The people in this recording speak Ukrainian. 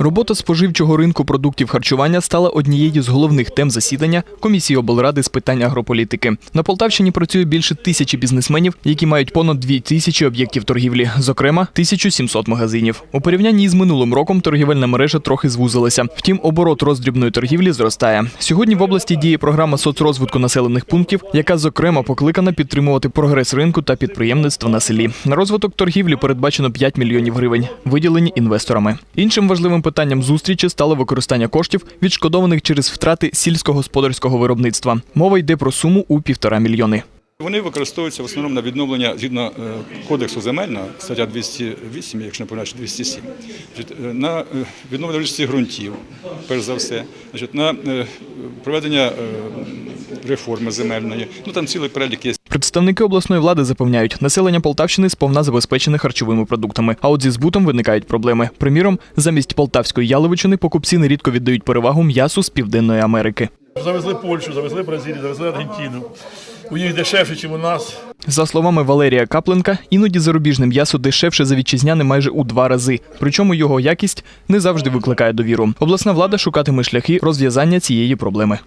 Робота споживчого ринку продуктів харчування стала однією з головних тем засідання комісії облради з питань агрополітики. На Полтавщині працює більше тисячі бізнесменів, які мають понад дві тисячі об'єктів торгівлі, зокрема 1700 магазинів. У порівнянні із минулим роком торгівельна мережа трохи звузилася. Втім, оборот роздрібної торгівлі зростає. Сьогодні в області діє програма соцрозвитку населених пунктів, яка зокрема покликана підтримувати прогрес ринку та підприємництва на селі. На розвиток торгівлі передбачено 5 мільйонів гривень, виділені інвесторами. Іншим важливим питанням зустрічі стало використання коштів, відшкодованих через втрати сільськогосподарського виробництва. Мова йде про суму у півтора мільйони. Вони використовуються в основному на відновлення згідно е, кодексу земельного, стаття 208, якщо не помиляюсь, 207, е, на е, відновлення річці ґрунтів, перш за все, на проведення реформи земельної. Ну там цілий перелік є. Представники обласної влади запевняють, населення Полтавщини сповна забезпечене харчовими продуктами. А от зі збутом виникають проблеми. Приміром, замість полтавської яловичини покупці нерідко віддають перевагу м'ясу з Південної Америки. Завезли Польщу, завезли Бразилію, завезли Аргентину. У них дешевше, ніж у нас. За словами Валерія Капленка, іноді зарубіжне м'ясо дешевше за вітчизняне майже у два рази. Причому його якість не завжди викликає довіру. Обласна влада шукатиме шляхи розв'язання цієї проблеми.